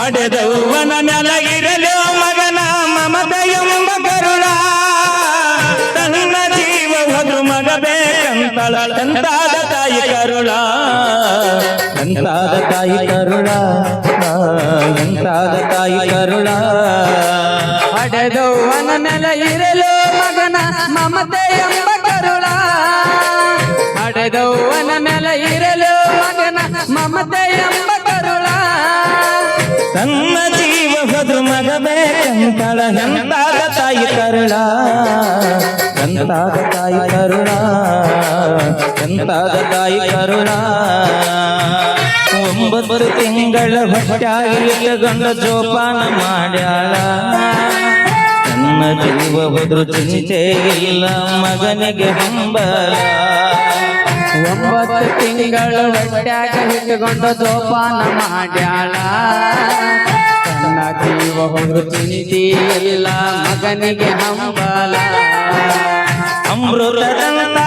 ಪಡೆದವನ ನೆಲಗಿರಲು ಮಗನ ಮಮತ ಎಂಬ ಕರುಣ. ತನ್ನ ಜೀವ ಹೋದ್ರು ಮಗ ಬೇಕಂತಳ ಎಂತಾದ ತಾಯಿ ಕರುಳ ಎಂತಾದ ತಾಯಿ ಕರುಳ ಎಂತಾದ ತಾಯಿ ಕರುಳ ಪಡೆದವನ ನೆಲ ಇರಲು ಮಗನ ಮಮತ ಎಂಬ ಕರುಳ ಪಡೆದವನ ನೆಲ ಇರಲು ಮಗನ ಮಮತ ಎಂಬ ತನ್ನ ಜೀವ ಹೋದ್ರು ಮಗ ಬೇಕಂತಳ ತಾಯಿ ಕರುಣ. ಎಂತಾದ ತಾಯಿ ಕರುಣ. ಎಂತಾದ ತಾಯಿ ಕರುಣ. ಒಂಬತ್ತು ತಿಂಗಳ ಗಂಗ ಜೋಪಾನ ಮಾಡ್ಯಾಳ. ನನ್ನ ಜೀವ ಹೋದ್ರು ಚಿಂತೆ ಇಲ್ಲ, ಮಗನಿಗೆ ಹಂಬಲ. ಒಂಬತ್ತು ತಿಂಗಳು ಹೊಟ್ಯಾಗ ಇಟ್ಟುಕೊಂಡು ಜೋಪಾನ ಮಾಡ್ಯಾಳ. ತನ್ನ ಜೀವ ಹೋದ್ರು ಚಿಂತಿ ಇಲ್ಲ ಮಗನಿಗೆ ಹಂಬಲ. ಅಮೃತದಂತ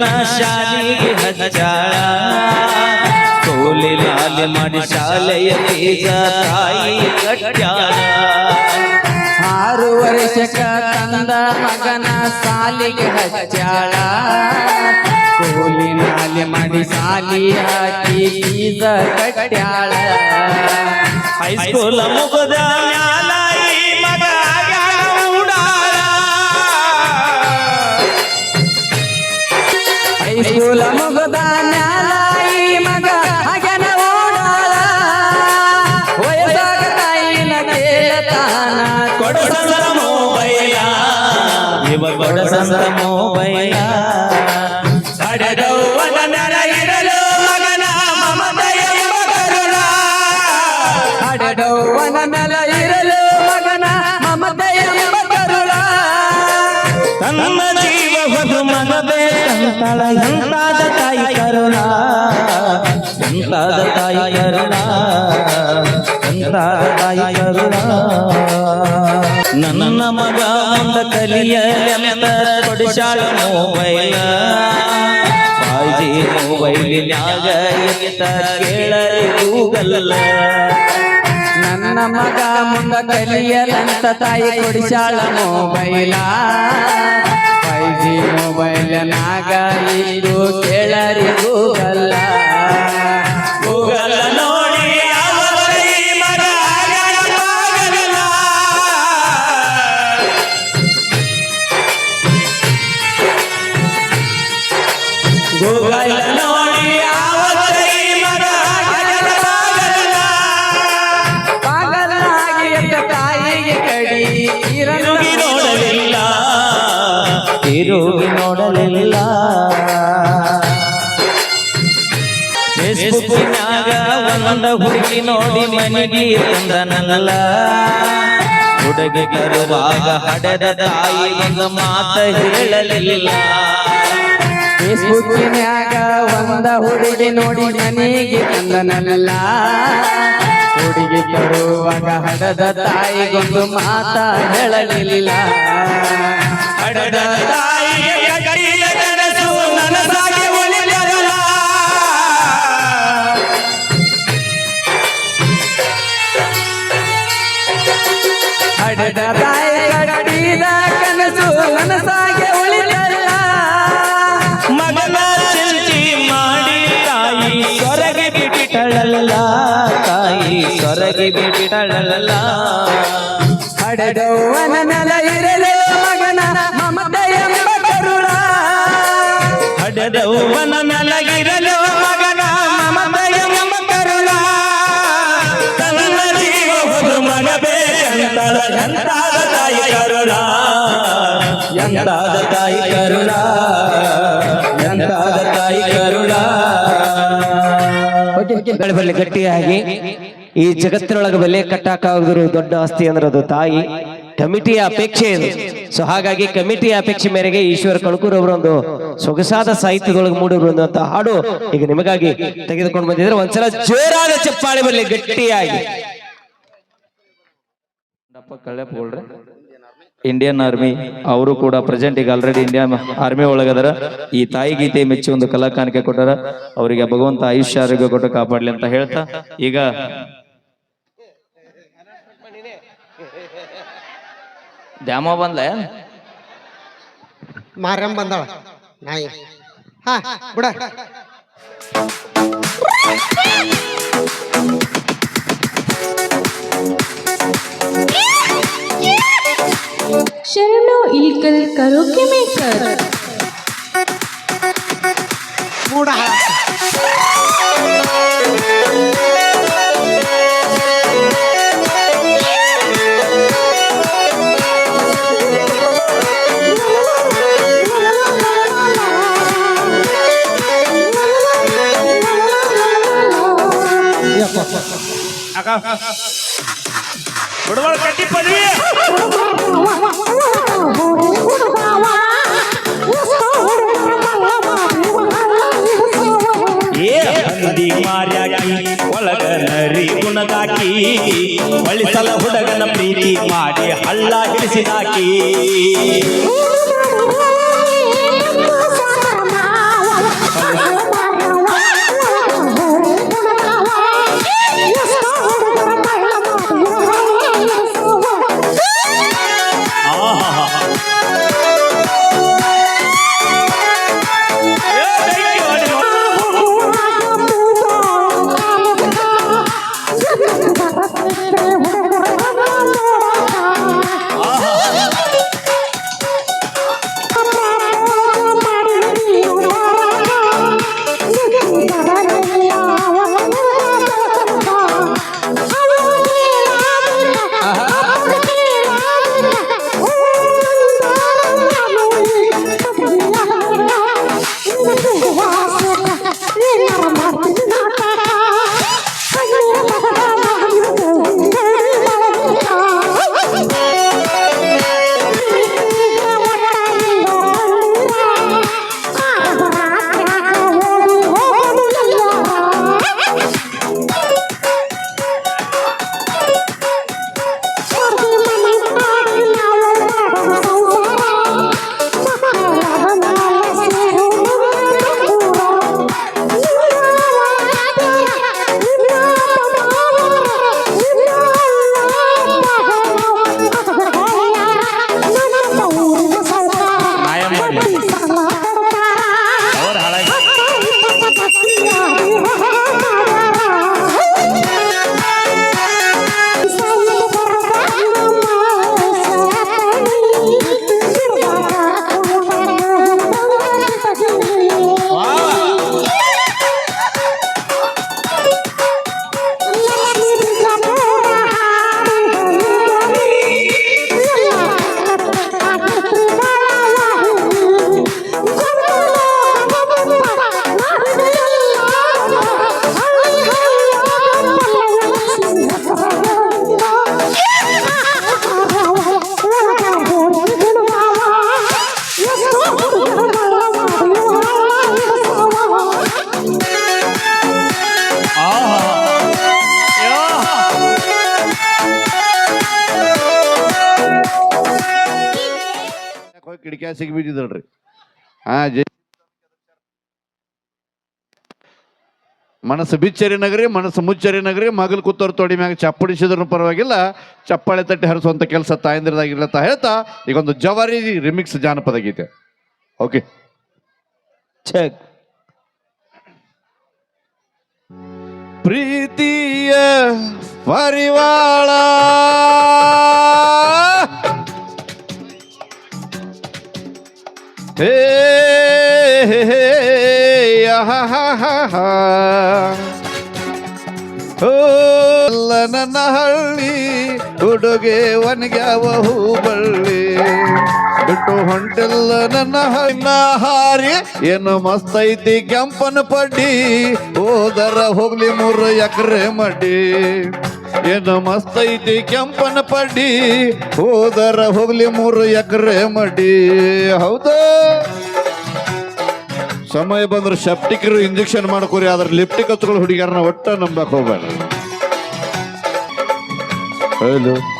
ಮಗನ ಶಾಲೆಗೆ ಹಚ್ಚಾಳ. ಕೋಲಿ ಲಾಲ ಮಾಡಿ ಶಾಲೆಯ ಬೀಜ ತಾಯಿ ಕಟ್ಟ್ಯಾಳ ಆರು ವರ್ಷಕ ತಂದ ಮಗನ ಸಾಲಿಗೆ ಹಚ್ಚಾಳ. ಕೋಲಿ ನಾಲೆ ಮಾಡಿ ಸಾಲಿ ಹಾಕಿ ಬೀಜ ಕಟ್ಯಾಳ ಹೈಸ್ಕೂಲ ಮುಗದ ಹೈಸ್ಕೂಲ ಮುಗದ ಮ್ಯಾಲ ಈ ಮಗ ಹಾಗೆನ ಓಡಾಳ ವಯಸ್ಸಾಗ ತಾಯಿನ ಕೇಳತಾನ ಕೊಡಸಂದ್ರ ಮೊಬೈಲ ಇವ ಕೊಡಸಂದ್ರ ಎಂತಾದ ತಾಯಿ ಕರುಣ ಎಂತಾದ ತಾಯಿ ಕರುಣ ಎಂತಾದ ತಾಯಿ ಕರುಣ ನನ್ನ ಮಗ ಮುಂದ ಕಲಿಯಲೆಂತ ಕೊಡಿಸಾಳ ಮೊಬೈಲ ಫೈಜಿ ಮೊಬೈಲಿನ್ಯಾಗ ಎಂತ ಕೇಳರಿ ಗೂಗಲ್ಲ ನನ್ನ ಮಗ ಮುಂದ ಕಲಿಯಲಂತ ತಾಯಿ ಕೊಡಿಸಾಳ ಮೊಬೈಲ. ತಿರುಗಿ ನೋಡಲಿಲ್ಲ. ಫೇಸ್ಬುಕ್ಕಿನಾಗ ಒಂದ ಹುಡುಗಿ ನೋಡಿ ಮನೆಗೆ ತಂದನಲ್ಲ ಹುಡುಗಿ ತರುವಾಗ ಹಡೆದ ತಾಯಿ ಒಂದು ಮಾತ ಹೇಳಲಿಲ್ಲ. ಫೇಸ್ಬುಕ್ಕಿನ್ಯಾಗ ಒಂದ ಹುಡುಗಿ ನೋಡಿ ಮನೆಗೆ ತಂದನಲ್ಲ ಹುಡುಗಿ ತರುವಾಗ ಹಡದ ತಾಯಿಗೊಂದು ಮಾತ ಹೇಳಲಿಲ್ಲ. ಹಡೆದ ತಾಯಿಗೆ ಕಟ್ಟಿಯ ಕನಸು ನನಸಾಗಿ ಉಳಿದರಲ್ಲ ಹಡದ ತಾಯಿ ಕಟ್ಟಿದ ಕನಸು ನನಸಾಗೆ ಸೊರಗಿ ಬಿಟ್ಟಳಲ್ಲ ಹಡದವನ ನೆಲ ಇರಲು ಮಗನ ಮಮತೆಯ ಕರುಳ. ಹಡೆದವ್ವನ ಮೆಲಗಿರಲು ಮಗನ ಮಮತೆಯ ಕರುಳ. ತನ್ನ ಜೀವ ಹೋದು ಮನಬೇ ಎಂತಾದ ತಾಯಿ ಕರುಳ. ಎಂದಾದ ತಾಯಿ ಕರುಳ. ಎಂದಾದ ತಾಯಿ ಕರುಳ. ಬೆಳೆ ಬೆಳೆ ಗಟ್ಟಿಯಾಗಿ. ಈ ಜಗತ್ತಿನೊಳಗ ಬೆಲೆ ಕಟ್ಟಾಕಾದ್ರು ದೊಡ್ಡ ಆಸ್ತಿ ಅಂದ್ರೆ ಅದು ತಾಯಿ, ಕಮಿಟಿಯ ಅಪೇಕ್ಷೆ ಇದು ಸೊ ಹಾಗಾಗಿ ಕಮಿಟಿಯ ಅಪೇಕ್ಷೆ ಮೇರೆಗೆ ಈಶ್ವರ ಕಣಕೂರ್ ಅವರೊಂದು ಸೊಗಸಾದ ಸಾಹಿತ್ಯದೊಳಗೆ ಬಂದಂತ ಹಾಡು ಈಗ ನಿಮಗಾಗಿ ತೆಗೆದುಕೊಂಡು ಬಂದಿದ್ರೆ ಒಂದ್ಸಲ ಜೋರಾದ ಚಪ್ಪಾಳೆ ಬರಲಿ, ಗಟ್ಟಿಯಾಗಿ. ಇಂಡಿಯನ್ ಆರ್ಮಿ ಅವರು ಕೂಡ ಪ್ರೆಸೆಂಟ್ ಈಗ ಆಲ್ರೆಡಿ ಇಂಡಿಯನ್ ಆರ್ಮಿ ಒಳಗದಾರ. ಈ ತಾಯಿ ಗೀತೆ ಮೆಚ್ಚಿ ಒಂದು ಕಲಾ ಕಾಣಿಕೆ ಕೊಟ್ಟಾರ. ಅವರಿಗೆ ಭಗವಂತ ಆಯುಷ್ಯ, ಆರೋಗ್ಯ ಕೊಟ್ಟು ಕಾಪಾಡ್ಲಿ ಅಂತ ಹೇಳ್ತಾ, ಈಗ डेमो बंद मारे बंद बुड़ शरण इलकल करो के मेकर बुड़ा ಬಡವಳ ಕಟ್ಟಿ ಪದವಿ. ಏ ಹಂದಿ ಮಾರ್ಯಾಗಿ, ಒಳಗ ನರಿ ಗುಣದಾಕಿ ಬಳಿಸಲ ಹುಡುಗನ ಪ್ರೀತಿ ಮಾಡಿ ಹಳ್ಳ ಹಿಡಿಸಿದಾಕಿ I'm ಹೋಗಿ ಕಿಡಿಕ್ಯಾ ಸಿಗ್ಬಿಟ್ಟಿದ್ದಳ್ರಿ ಹಾ ಜೈ ಮನಸ್ಸು ಬಿಚ್ಚರಿ ನಗರಿ ಮನಸ್ಸು ಮುಚ್ಚರಿ ನಗರಿ ಮಗಲ್ ಕೂತೋರ್ ತೊಡಿ ಮ್ಯಾಗ ಚಪ್ಪಡಿಸಿದ್ರು ಪರವಾಗಿಲ್ಲ ಚಪ್ಪಾಳೆ ತಟ್ಟಿ ಹರಿಸುವಂತ ಕೆಲಸ ತಾಯಂದಿರದಾಗಿಲ್ಲ ಅಂತ ಹೇಳ್ತಾ ಈಗ ಒಂದು ಜವಾರಿ ರಿಮಿಕ್ಸ್ ಜಾನಪದ ಗೀತೆ. ಓಕೆ. ಚೆಕ್. ಪ್ರೀತಿಯ ಪರಿವಾಳ. ಎಲ್ಲ ನನ್ನ ಹಳ್ಳಿ ಹುಡುಗೆ ಒಣಗ್ಯಾವ ಹೂ ಬಳ್ಳಿ ಬಿಟ್ಟು ಹೊಂಟಿಲ್ಲ ನನ್ನ ಹಣ್ಣ ಹಾರಿ ಏನು ಮಸ್ತ್ ಐತಿ ಕೆಂಪನ ಪಡ್ಡಿ ಹೋದರ ಹೋಗ್ಲಿ ಮೂರು ಎಕರೆ ಮಡ್ಡಿ ಏನು ಮಸ್ತ್ ಐತಿ ಕೆಂಪನ ಪಡ್ಡಿ. ಹೋದರ ಹೋಗ್ಲಿ ಮೂರು ಎಕರೆ ಮಡಿ ಹೌದಾ? ಸಮಯ ಬಂದ್ರೆ ಸೆಪ್ಟಿಕರು ಇಂಜೆಕ್ಷನ್ ಮಾಡ್ಕೋರಿ, ಆದ್ರೆ ಲಿಪ್ಟಿಕ್ ಹಚ್ಕೊಳ್ಳೋ ಹುಡುಗಿಯರನ್ನ ಒಟ್ಟ ನಂಬಕ್ ಹೋಗ್ಬೇಡ. ಹೌದು.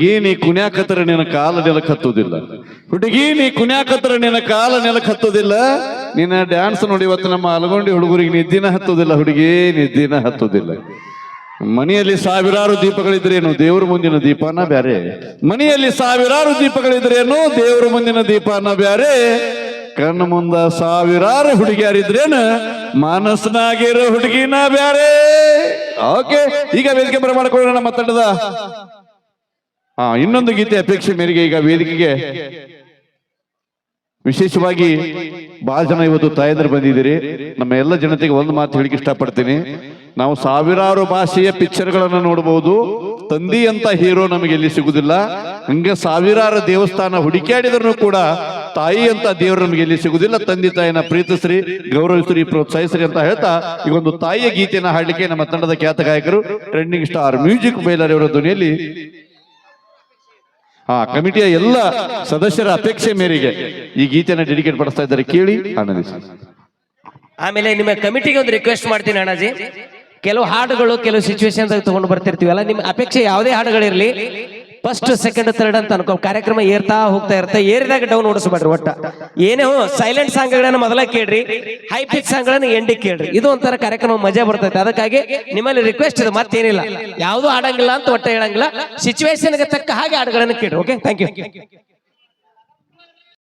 ಹುಡುಗಿ ನೀ ಕುಣ್ಯಾಕತ್ರ ನಿನ್ನ ಕಾಲ ನೆಲಕ್ ಹತ್ತುದಿಲ್ಲ ಹುಡುಗಿ ನೀ ಕುಣ್ಯಾಕತ್ರ ನಿನ್ನ ಕಾಲ ನೆಲಕ್ ಹತ್ತುದಿಲ್ಲ ನಿನ್ನ ಡ್ಯಾನ್ಸ್ ನೋಡಿ ಇವತ್ತು ನಮ್ಮ ಅಲಗೊಂಡಿ ಹುಡುಗರಿಗೆ ನಿದ್ದಿನ ಹತ್ತುದಿಲ್ಲ. ಹುಡುಗಿ ನಿದ್ದಿನ ಹತ್ತುದಿಲ್ಲ. ಮನೆಯಲ್ಲಿ ಸಾವಿರಾರು ದೀಪಗಳಿದ್ರೇನು ದೇವ್ರ ಮುಂದಿನ ದೀಪನ ಬ್ಯಾರೆ? ಮನೆಯಲ್ಲಿ ಸಾವಿರಾರು ದೀಪಗಳಿದ್ರೇನು ದೇವ್ರ ಮುಂದಿನ ದೀಪನ ಬ್ಯಾರೆ? ಕಣ್ಣು ಮುಂದ ಸಾವಿರಾರು ಹುಡುಗಿಯರಿದ್ರೇನು ಮನಸ್ಸಿನಾಗಿರೋ ಹುಡುಗಿನ ಬ್ಯಾರೆ? ಓಕೆ ಈಗ ವೇದಿಕೆ ಬರ ಮಾಡ್ಕೊಳ್ಳೋಣ ನಮ್ಮ ತಂಡದ ಹಾ ಇನ್ನೊಂದು ಗೀತೆ ಅಪೇಕ್ಷೆ ಮೇರೆಗೆ ಈಗ ವೇದಿಕೆಗೆ. ವಿಶೇಷವಾಗಿ ಬಹಳ ಜನ ಇವತ್ತು ತಾಯಂದ್ರೆ ಬಂದಿದ್ದೀರಿ. ನಮ್ಮ ಎಲ್ಲ ಜನತೆಗೆ ಒಂದು ಮಾತು ಹೇಳಿಕೆ ಇಷ್ಟಪಡ್ತೀನಿ. ನಾವು ಸಾವಿರಾರು ಭಾಷೆಯ ಪಿಕ್ಚರ್ಗಳನ್ನು ನೋಡಬಹುದು. ತಂದಿ ಅಂತ ಹೀರೋ ನಮಗೆ ಇಲ್ಲಿ ಸಿಗುದಿಲ್ಲ. ಹಂಗೆ ಸಾವಿರಾರು ದೇವಸ್ಥಾನ ಹುಡುಕಾಡಿದ್ರು ಕೂಡ ತಾಯಿ ಅಂತ ದೇವರು ನಮಗೆ ಇಲ್ಲಿ ಸಿಗುದಿಲ್ಲ. ತಂದೆ ತಾಯಿನ ಪ್ರೀತಿಸ್ರಿ, ಗೌರವಿಸ್ರಿ, ಪ್ರೋತ್ಸಾಹಿಸ್ರಿ ಅಂತ ಹೇಳ್ತಾ ಈಗ ಒಂದು ತಾಯಿಯ ಗೀತೆಯನ್ನ ಹಾಡಲಿಕ್ಕೆ ನಮ್ಮ ತಂಡದ ಖ್ಯಾತ ಗಾಯಕರು ಟ್ರೆಂಡಿಂಗ್ ಸ್ಟಾರ್ ಮ್ಯೂಸಿಕ್ ಬೈಲರ್ ಇವರ ಧ್ವನಿಯಲ್ಲಿ ಆ ಕಮಿಟಿಯ ಎಲ್ಲ ಸದಸ್ಯರ ಅಪೇಕ್ಷೆ ಮೇರೆಗೆ ಈ ಗೀತೆಯನ್ನು ಡೆಡಿಕೇಟ್ ಪಡಿಸ್ತಾ ಇದ್ದಾರೆ. ಕೇಳಿ, ಆನಂದಿಸಿ. ಆಮೇಲೆ ನಿಮ್ಮ ಕಮಿಟಿಗೆ ಒಂದು ರಿಕ್ವೆಸ್ಟ್ ಮಾಡ್ತೀನಿ ಅಣ್ಣಾಜಿ. ಕೆಲವು ಹಾಡುಗಳು, ಕೆಲವು ಸಿಚುವೇಶನ್ ತಗೊಂಡು ಬರ್ತಿರ್ತೀವಲ್ಲ, ನಿಮ್ಮ ಅಪೇಕ್ಷೆ ಯಾವುದೇ ಹಾಡುಗಳಿರ್ಲಿ ಫಸ್ಟ್ ಸೆಕೆಂಡ್ ಥರ್ಡ್ ಅಂತ ಅನ್ಕೋ ಕಾರ್ಯಕ್ರಮ ಏರ್ತಾ ಹೋಗ್ತಾ ಇರ್ತಾ ಏರಿದಾಗ ಡೌನ್ ಓಡಿಸ್ಬೇಡ್ರಿ ಒಟ್ಟ. ಏನೇ ಸೈಲೆಂಟ್ ಸಾಂಗ್ಗಳನ್ನ ಮೊದಲ ಕೇಳ್ರಿ. ಹೈ ಪಿಚ್ ಸಾಂಗ್ಗಳನ್ನ ಎಂಡಿ ಕೇಳ್ರಿ. ಇದು ಒಂಥರ ಕಾರ್ಯಕ್ರಮ ಮಜಾ ಬರ್ತೈತೆ. ಅದಕ್ಕಾಗಿ ನಿಮ್ಮಲ್ಲಿ ರಿಕ್ವೆಸ್ಟ್ ಇದೆ, ಮತ್ತೇನಿಲ್ಲ. ಯಾವುದು ಆಡಂಗಿಲ್ಲ ಅಂತ ಒಟ್ಟ ಹೇಳಂಗಿಲ್ಲ. ಸಿಚುವೇಶನ್ಗೆ ತಕ್ಕ ಹಾಗೆ ಹಾಡುಗಳನ್ನ ಕೇಳ್ರಿ ಓಕೆ ಥ್ಯಾಂಕ್ ಯು